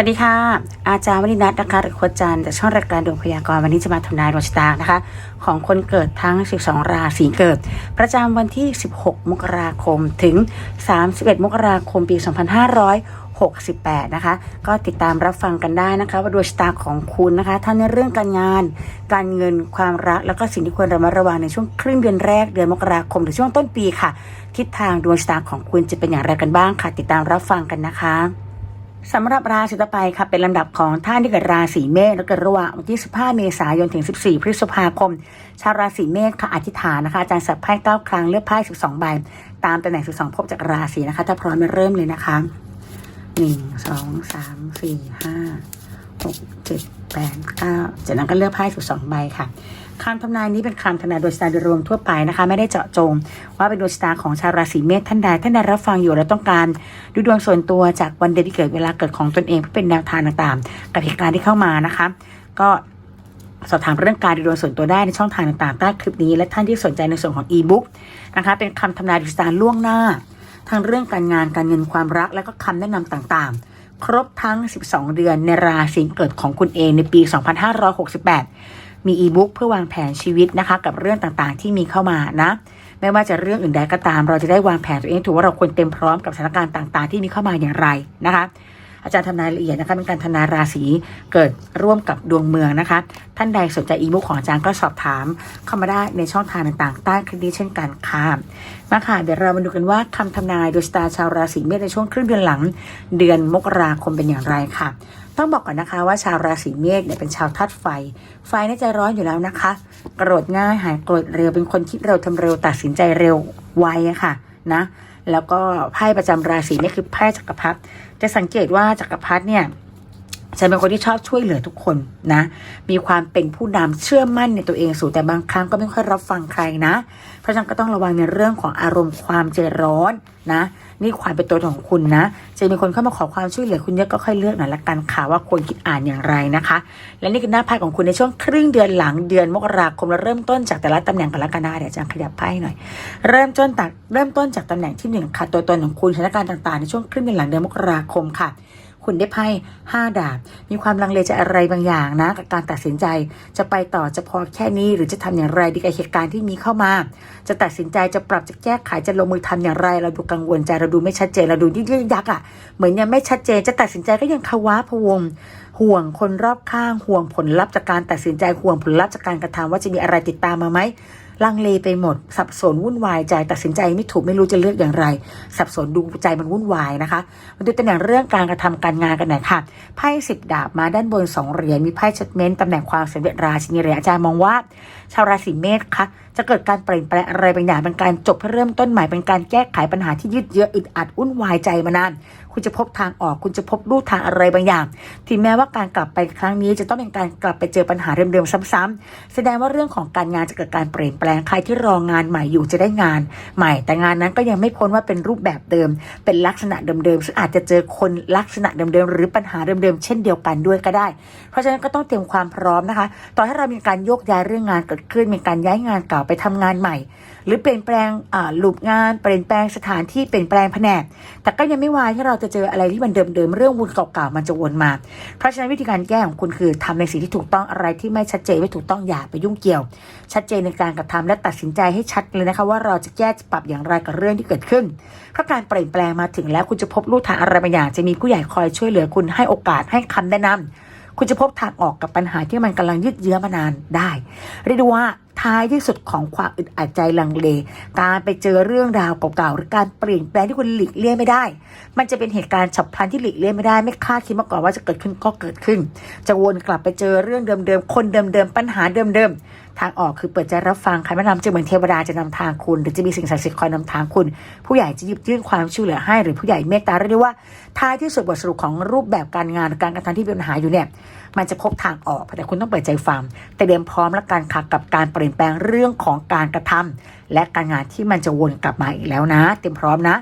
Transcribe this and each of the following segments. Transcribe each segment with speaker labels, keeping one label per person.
Speaker 1: วัสดีค่ะ อาจารย์วณินัทนะคะหรือโคจันทร์จากช่องรายการดวงพยากรณ์วันนี้จะมาทำนายดวงชะตานะคะ ของคนเกิดทั้ง 12 ราศีเกิด ประจำวันที่ 16 มกราคมถึง 31 มกราคมปี 2568 นะคะ ก็ติดตามรับฟังกันได้นะคะ ว่าดวงชะตาของคุณนะคะ ทั้งในเรื่องการงาน การเงิน ความรัก แล้วก็สิ่งที่ควรระมัดระวังในช่วงครึ่งเดือนแรกเดือนมกราคมหรือช่วงต้นปีค่ะ ทิศทางดวงชะตาของคุณจะเป็นอย่างไรกันบ้างค่ะ ติดตามรับฟังกันนะคะ สำหรับราศีต่อไปค่ะเป็นลำดับของท่านที่เกิดราศีเมษและเกิดระหว่างวันที่ 15 เมษายนถึง 14 พฤษภาคม ชาวราศีเมษค่ะอธิษฐานนะคะอาจารย์สับไพ่9ครั้งเลือกไพ่12 ใบ ตามตำแหน่ง 12 พบจากราศีนะคะ ถ้าพร้อมมาเริ่มเลยนะคะ 1 2 3 4 5 6 7 8 9จากนั้นก็เลือกไพ่12ใบค่ะคำทำนายนี้เป็นคำทำนายโดยสไตล์โดยรวมทั่วไปนะคะ ไม่ได้เจาะจง ว่าเป็นดวงชะตาของชาวราศีเมษท่านใดท่านใดรับฟังอยู่และต้องการดูดวงส่วนตัวจากวันเดือนที่เกิดเวลาเกิดของตนเองเพื่อเป็นแนวทางต่างๆ กับเหตุการณ์ที่เข้ามานะคะ ก็สอบถามเรื่องการดูดวงส่วนตัวได้ในช่องทางต่างๆใต้คลิปนี้ และท่านที่สนใจในส่วนของอีบุ๊กนะคะ เป็นคำทำนายดวงชะตาล่วงหน้า ทั้งเรื่องการงานการเงินความรักและก็คำแนะนำต่างๆ ครบทั้ง 12 เดือนในราศีเกิดของคุณเองในปี 2568 มีอีบุ๊กเพื่อวางแผนชีวิตนะคะ กับเรื่องต่างๆที่มีเข้ามานะ ไม่ว่าจะเรื่องอื่นใดก็ตาม เราจะได้วางแผนตัวเอง ถูกว่าเราควรเต็มพร้อมกับสถานการณ์ต่างๆ ที่มีเข้ามาอย่างไรนะคะ อาจารย์ทำนายละเอียดนะคะเป็นการทำนายราศีเกิดร่วมกับดวงเมืองนะคะ ท่านใดสนใจอีบุ๊กของอาจารย์ก็สอบถาม เข้ามาได้ในช่องทางต่างๆใต้คลิปนี้เช่นกันค่ะมาค่ะเดี๋ยวเรามาดูกันว่าคำทำนายโดยสตาร์ชาวราศีเมษในช่วงครึ่งเดือนหลัง เดือนมกราคมเป็นอย่างไรค่ะ ต้องบอกก่อนนะคะว่าชาวราศีเมษเนี่ยเป็นชาวธาตุไฟ ไฟใน่าใจร้อนอยู่แล้วนะคะ โกรธง่ายหายโกรธเร็วเป็นคนคิดเร็วทำเร็วตัดสินใจเร็วไวอะค่ะนะ แล้วก็ไพ่ประจำราศีนี่คือไพ่จักรพรรดิจะสังเกตว่าจักรพรรดิเนี่ย จะเป็นคนที่ชอบช่วยเหลือทุกคนนะ มีความเป็นผู้นำเชื่อมั่นในตัวเองสูงแต่บางครั้งก็ไม่ค่อยรับฟังใครนะ เพราะฉะนั้นก็ต้องระวังในเรื่องของอารมณ์ความใจร้อนนะ นี่ความเป็นตัวของคุณนะ จะมีคนเข้ามาขอความช่วยเหลือคุณเยอะก็ค่อยเลือกหน่อยละกันค่ะว่าควรคิดอ่านอย่างไรนะคะ และนี่คือหน้าไพ่ของคุณในช่วงครึ่งเดือนหลังเดือนมกราคมเราเริ่มต้นจากแต่ละตำแหน่งกันละกันนะเดี๋ยวอาจารย์ขยับไพ่หน่อย เริ่มต้นจากเริ่มต้นจากตำแหน่งที่หนึ่งค่ะตัวตนของคุณสถานการณ์ต่างๆในช่วงครึ่งเดือนหลังเดือนมกราคมค่ะ คุณได้ไพ่ห้าดาบ มีความลังเลจะอะไรบางอย่างนะกับการตัดสินใจ จะไปต่อจะพอแค่นี้ หรือจะทำอย่างไรดีกับเหตุการณ์ที่มีเข้ามา จะตัดสินใจจะปรับจะแก้ไขจะลงมือทำอย่างไร เราดูกังวลใจเราดูไม่ชัดเจนเราดูยิ่งยักอะเหมือนยังไม่ชัดเจนจะตัดสินใจก็ยังภาวะพวงห่วงคนรอบข้างห่วงผลลัพธ์จากการตัดสินใจห่วงผลลัพธ์จากการกระทำว่าจะมีอะไรติดตามมาไหม ลังเลไปหมด สับสนวุ่นวายใจตัดสินใจไม่ถูกไม่รู้จะเลือกอย่างไร สับสนดูใจมันวุ่นวายนะคะมาดูตำแหน่งเรื่องการกระทำการงานกันหน่อยค่ะไพ่สิบดาบมาด้านบนสองเหรียญมีไพ่ชัดเม้นตำแหน่งความสำเร็จราชินีเหรียญอาจารย์มองว่า ชาวราศีเมษคะ จะเกิดการเปลี่ยนแปลงอะไรบางอย่างเป็นการจบเพื่อเริ่มต้นใหม่เป็นการแก้ไขปัญหาที่ยืดเยื้ออึดอัดวุ่นวายใจมานาน คุณจะพบทางออก คุณจะพบลู่ทางอะไรบางอย่างถึงแม้ว่าการกลับไปครั้งนี้ จะต้องเป็นการกลับไปเจอปัญหาเดิมๆซ้ำๆแสดงว่าเรื่องของการงานจะเกิดการเปลี่ยนแปลงใครที่รองานใหม่อยู่จะได้งานใหม่ แต่งานนั้นก็ยังไม่พ้นว่าเป็นรูปแบบเดิม เป็นลักษณะเดิมๆซึ่งอาจจะเจอคนลักษณะเดิมๆหรือปัญหาเดิมๆเช่นเดียวกันด้วยก็ได้ เพราะฉะนั้นก็ต้องเตรียมความพร้อมนะคะต่อให้เรามีการโยกย้ายเรื่องงานเกิดขึ้นมีการย้ายงานเก่าไปทำงานใหม่ หรือเปลี่ยนแปลงอ่าลูปงานเปลี่ยนแปลงสถานที่เปลี่ยนแปลงแผนก แต่ก็ยังไม่วายที่เราจะเจออะไรที่มันเดิมๆเรื่องวนเก่าๆมันจะวนมา เพราะฉะนั้นวิธีการแก้ของคุณคือทำในสิ่งที่ถูกต้องอะไรที่ไม่ชัดเจนไม่ถูกต้องอย่าไปยุ่งเกี่ยว ชัดเจนในการกระทำและตัดสินใจให้ชัดเลยนะคะ ว่าเราจะแก้จะปรับอย่างไรกับเรื่องที่เกิดขึ้นเพราะการเปลี่ยนแปลงมาถึงแล้วคุณจะพบลู่ทางอะไรบางอย่างจะมีผู้ใหญ่คอยช่วยเหลือคุณให้โอกาสให้คำแนะนำคุณจะพบทางออกกับปัญหาที่มันกำลังยืดเยื้อมานานได้ เรียกได้ว่า ท้ายที่สุดของความอึดอัดใจลังเล การไปเจอเรื่องราวเก่าๆหรือการเปลี่ยนแปลงที่คุณหลีกเลี่ยงไม่ได้ มันจะเป็นเหตุการณ์ฉับพลันที่หลีกเลี่ยงไม่ได้ไม่คาดคิดมาก่อนว่าจะเกิดขึ้นก็เกิดขึ้น จะวนกลับไปเจอเรื่องเดิมๆคนเดิมๆปัญหาเดิมๆทางออกคือเปิดใจรับฟังคำแนะนำจะเหมือนเทวดาจะนำทางคุณ หรือจะมีสิ่งศักดิ์สิทธิ์คอยนำทางคุณ ผู้ใหญ่จะยิบยื่นความช่วยเหลือให้หรือผู้ใหญ่เมตตาเรียกได้ว่าท้ายที่สุดบทสรุปของรูปแบบการงานการกระทำที่มีปัญหาอยู่เนี่ยมันจะพบทางออกแต่คุณต้องเปิดใจฟังแต่เตรียมพร้อมและการขับกับการเปลี่ยนลี่ยนแปลงเรื่องของการกระทำและการงานที่มันจะวนกลับมาอีกแล้วนะ เต็มพร้อมนะ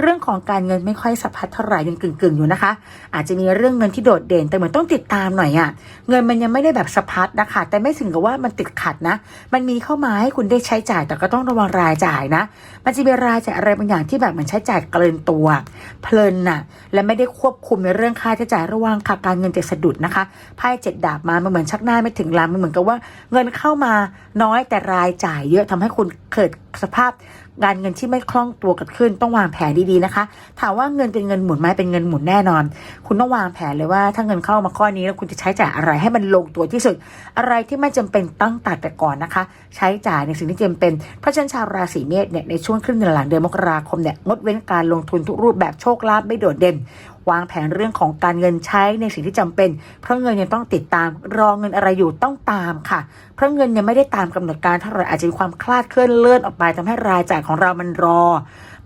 Speaker 1: เรื่องของการเงินไม่ค่อยสะพัดเท่าไหร่ยังกึ่งๆอยู่นะคะ อาจจะมีเรื่องเงินที่โดดเด่นแต่เหมือนต้องติดตามหน่อยอะ่ะเงินมันยังไม่ได้แบบสะพัดนะคะแต่ไม่ถึงกับว่ามันติดขัดนะ มันมีเข้ามาให้คุณได้ใช้จ่าย แต่ก็ต้องระวังรายจ่ายนะ มันจะมีรายจ่ายอะไรบางอย่างที่แบบมันใช้จ่ายเกินตัว เพลินน่ะและไม่ได้ควบคุมในเรื่องค่าใช้จ่ายระหว่างค่ะการเงินจะสะดุดนะคะไพ่เจ็ดดาบมามันเหมือนชักหน้าไม่ถึงลำมันเหมือนกับว่าเงินเข้ามาน้อย้อยแต่รายจ่ายเยอะทำให้คุณเกิดสภาพ การเงินที่ไม่คล่องตัวเกิดขึ้น ต้องวางแผนดีๆนะคะ ถามว่าเงินเป็นเงินหมุนไหมเป็นเงินหมุนแน่นอน คุณต้องวางแผนเลยว่าถ้าเงินเข้ามาข้อนี้แล้วคุณจะใช้จ่ายอะไรให้มันลงตัวที่สุด อะไรที่ไม่จำเป็นตั้งตัดแต่ก่อนนะคะ ใช้จ่ายในสิ่งที่จำเป็นเพราะฉะนั้นชาวราศีเมษเนี่ยในช่วงครึ่งเดือนหลังเดือนมกราคมเนี่ยงดเว้นการลงทุนทุกรูปแบบโชคลาภไม่โดดเด่นวางแผนเรื่องของการเงินใช้ในสิ่งที่จำเป็น เพราะเงินยังต้องติดตาม รอเงินอะไรอยู่ต้องตามค่ะ เพราะเงินยังไม่ได้ตามกำหนดการเท่าไหร่อาจจะมีความคลาดเคลื่อนเลื่อนออกไปทำให้รายจ่ายของของเรามันรอ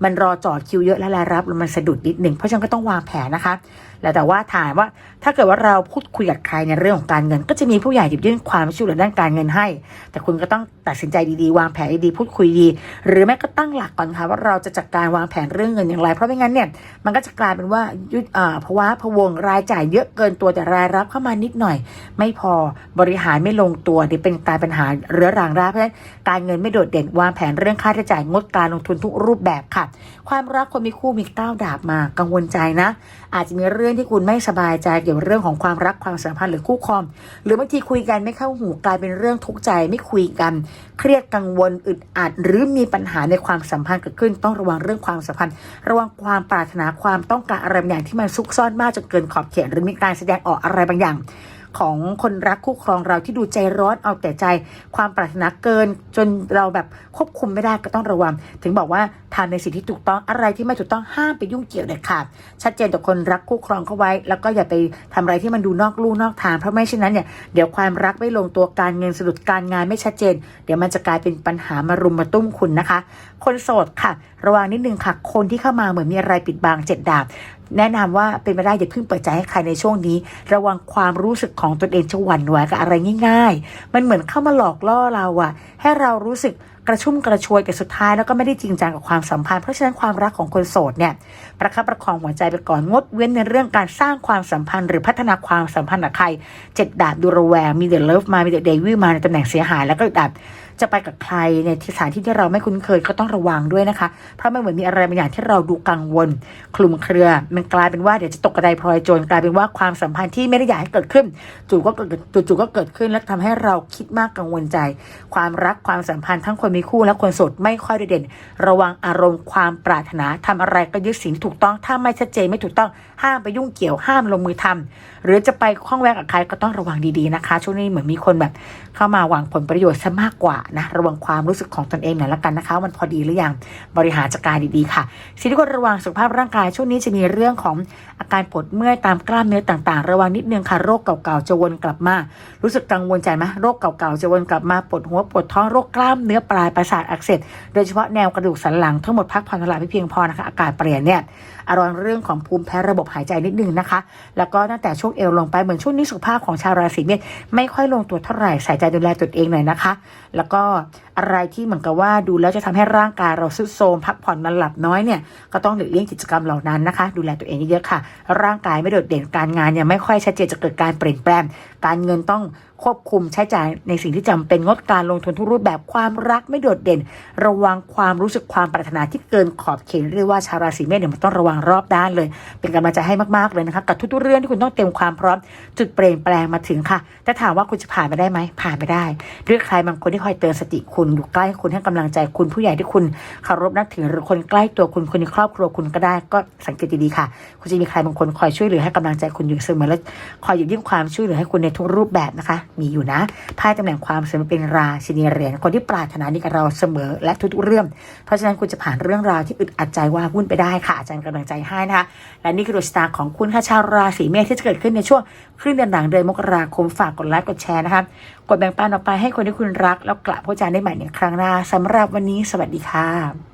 Speaker 1: มันรอจอดคิวเยอะและรายรับมันสะดุดนิดหนึ่งเพราะฉะนั้นก็ต้องวางแผนนะคะ แล้วแต่ว่าถามว่าถ้าเกิดว่าเราพูดคุยกับใครในเรื่องของการเงิน ก็จะมีผู้ใหญ่หยิบยื่นความช่วยเหลือด้านการเงินให้ แต่คุณก็ต้องตัดสินใจดีๆ วางแผนดีๆพูดคุยดี หรือแม้ก็ตั้งหลักก่อนค่ะว่าเราจะจัดการวางแผนเรื่องเงินอย่างไร เพราะไม่งั้นเนี่ยมันก็จะกลายเป็นว่ายุดอ่าภาวะพวงรายจ่ายเยอะเกินตัวแต่รายรับเข้ามานิดหน่อย ไม่พอบริหารไม่ลงตัวเดี๋ยวเป็นกลายปัญหาเรื้อรังได้เพราะฉะนั้นการเงินไม่โดดเด่นวางแผนเรื่องค่าใช้จ่ายงดการลงทุนทุกรูปแบบค่ะความรักคนมีคู่มีก้าดาบมากังวลใจนะ อาจจะมีเรื่องที่คุณไม่สบายใจเกี่ยวกับเรื่องของความรักความสัมพันธ์หรือคู่ครองหรือบางทีคุยกันไม่เข้าหูกลายเป็นเรื่องทุกข์ใจไม่คุยกัน เครียดกังวลอึดอัดหรือมีปัญหาในความสัมพันธ์เกิดขึ้นต้องระวังเรื่องความสัมพันธ์ ระวังความปรารถนาความต้องการอะไรบางอย่างที่มันซุกซ่อนมากจนเกินขอบเขตหรือมีการแสดงออกอะไรบางอย่าง ของคนรักคู่ครองเราที่ดูใจร้อนเอาแต่ใจ ความปรารถนาเกิน จนเราแบบควบคุมไม่ได้ก็ต้องระวัง ถึงบอกว่าทำในสิ่งที่ถูกต้องอะไรที่ไม่ถูกต้องห้ามไปยุ่งเกี่ยวเด็ดขาดชัดเจนต่อคนรักคู่ครองเขาไว้ แล้วก็อย่าไปทำอะไรที่มันดูนอกลู่นอกทางเพราะไม่เช่นนั้นเนี่ยเดี๋ยวความรักไม่ลงตัวการเงินสะดุดการงานไม่ชัดเจน เดี๋ยวมันจะกลายเป็นปัญหามารุมมาตุ้มคุณนะคะ คนโสดค่ะ ระวังนิดนึงค่ะ คนที่เข้ามาเหมือนมีอะไรปิดบังเจ็ดดาบ แนะนำว่าเป็นไปได้อย่าเพิ่งเปิดใจให้ใครในช่วงนี้ ระวังความรู้สึกของตนเองจะหวั่นไหวกับอะไรง่าย ๆ มันเหมือนเข้ามาหลอกล่อเราอะให้เรารู้สึกกระชุ่มกระชวยแต่สุดท้ายแล้วก็ไม่ได้จริงจังกับความสัมพันธ์เพราะฉะนั้นความรักของคนโสดเนี่ยประคับประคองหัวใจไปก่อนงดเว้นในเรื่องการสร้างความสัมพันธ์ หรือพัฒนาความสัมพันธ์กับใครเจ็ดดาบดูระแวงมีเดลเลิฟมามีเดเดวิลมาในตำแหน่งเสียหายแล้วก็ดาบ จะไปกับใครในที่สถานที่ที่เราไม่คุ้นเคยก็ต้องระวังด้วยนะคะ เพราะมันเหมือนมีอะไรบางอย่างที่เราดูกังวล คลุมเครือ มันกลายเป็นว่าเดี๋ยวจะตกกระไดพลอยโจรกลายเป็นว่าความสัมพันธ์ที่ไม่ได้อยากให้เกิดขึ้น จู่ก็เกิดจู่ๆก็เกิดขึ้นและทำให้เราคิดมากกังวลใจ ความรักความสัมพันธ์ทั้งคนมีคู่และคนโสดไม่ค่อยได้เด่น ระวังอารมณ์ความปรารถนาทำอะไรก็ยึดสิ่งที่ถูกต้อง ถ้าไม่ชัดเจนไม่ถูกต้องห้ามไปยุ่งเกี่ยวห้ามลงมือทำหรือจะไปข้องแวะกับใครก็ต้องระวังดีๆนะคะ ช่วงนี้เหมือนมีคนแบบเข้ามาหวังผลประโยชน์ซะมากกว่านะระวังความรู้สึกของตนเองหน่อยละกันนะคะมันพอดีหรือยังบริหารจัดการดีๆค่ะสิ่งที่ควรระวังสุขภาพร่างกายช่วงนี้จะมีเรื่องของอาการปวดเมื่อยตามกล้ามเนื้อต่างๆ ระวังนิดนึงค่ะโรคเก่าๆจะวนกลับมา รู้สึกกังวลใจไหมโรคเก่าๆจะวนกลับมาปวดหัวปวดท้องโรคกล้ามเนื้อปลายประสาทอักเสบโดยเฉพาะแนวกระดูกสันหลังทั้งหมดพักผ่อนหลับให้เพียงพอนะคะอากาศเปลี่ยนเนี่ยระวังเรื่องของภูมิแพ้ระบบหายใจนิดนึงนะคะ แล้วก็ตั้งแต่ช่วงเอวลงไปเหมือนช่วงนี้สุขภาพของชาวราศีเมษไม่ค่อยลงตัวเท่าไหร่ใส่ใจดูแลตัวเองหน่อยนะคะ แล้วก็อะไรที่เหมือนกับว่าดูแล้วจะทำให้ร่างกายเราซุดโทมพักผ่อนนอนหลับน้อยเนี่ยก็ต้องหลีกเลี่ยงกิจกรรมเหล่านั้นนะคะ ดูแลตัวเองเยอะๆค่ะ ร่างกายไม่โดดเด่นการงานยังไม่ค่อยชัดเจนจะเกิดการเปลี่ยนแปลง การเงินต้องควบคุมใช้จ่ายในสิ่งที่จำเป็นงดการลงทุนทุกรูปแบบความรักไม่โดดเด่น ระวังความรู้สึกความปรารถนาที่เกินขอบเขตเรียกว่าชาวราศีเมษเนี่ยมันต้องระวังรอบด้านเลย เป็นกำลังใจให้มากๆเลยนะคะกับทุกๆเรื่องที่คุณต้องเตรียมความพร้อม จุดเปลี่ยนแปลงมาถึงค่ะแต่ถามว่าคุณจะผ่านไปได้ไหมผ่านไปได้เรื่องใครบางคนที่คอยเตือนสติคุณอยู่ใกล้คุณให้กำลังใจคุณผู้ใหญ่ที่คุณเคารพนับถือหรือคนใกล้ตัวคุณคนในครอบครัวคุณก็ได้ก็สังเกตดีๆค่ะ คุณจะมีใครบางคนคอยช่วยเหลือให้กำลังใจคุณอยู่เสมอและคอยหยิบยื่นความช่วยเหลือให้คุณในทุกรูปแบบนะคะมีอยู่นะไพ่ตำแหน่งความสำเร็จเป็นราชินีเหรียญคนที่ปรารถนาดีกับเราเสมอและทุกๆเรื่อง เพราะฉะนั้นคุณจะผ่านเรื่องราวที่อึดอัดใจว่าวุ่นไปได้ค่ะอาจารย์กำลังใจให้นะคะและนี่คือดวงชะตาของคุณค่ะชาวราศีเมษที่จะเกิดขึ้นในช่วงครึ่งเดือนหลังเดือนมกราคมฝากกดไลค์กดแชร์นะคะกดแบ่งปันออกไปให้คนที่คุณรัก แล้วกลับพบกันได้ใหม่ในครั้งหน้าสำหรับวันนี้สวัสดีค่ะ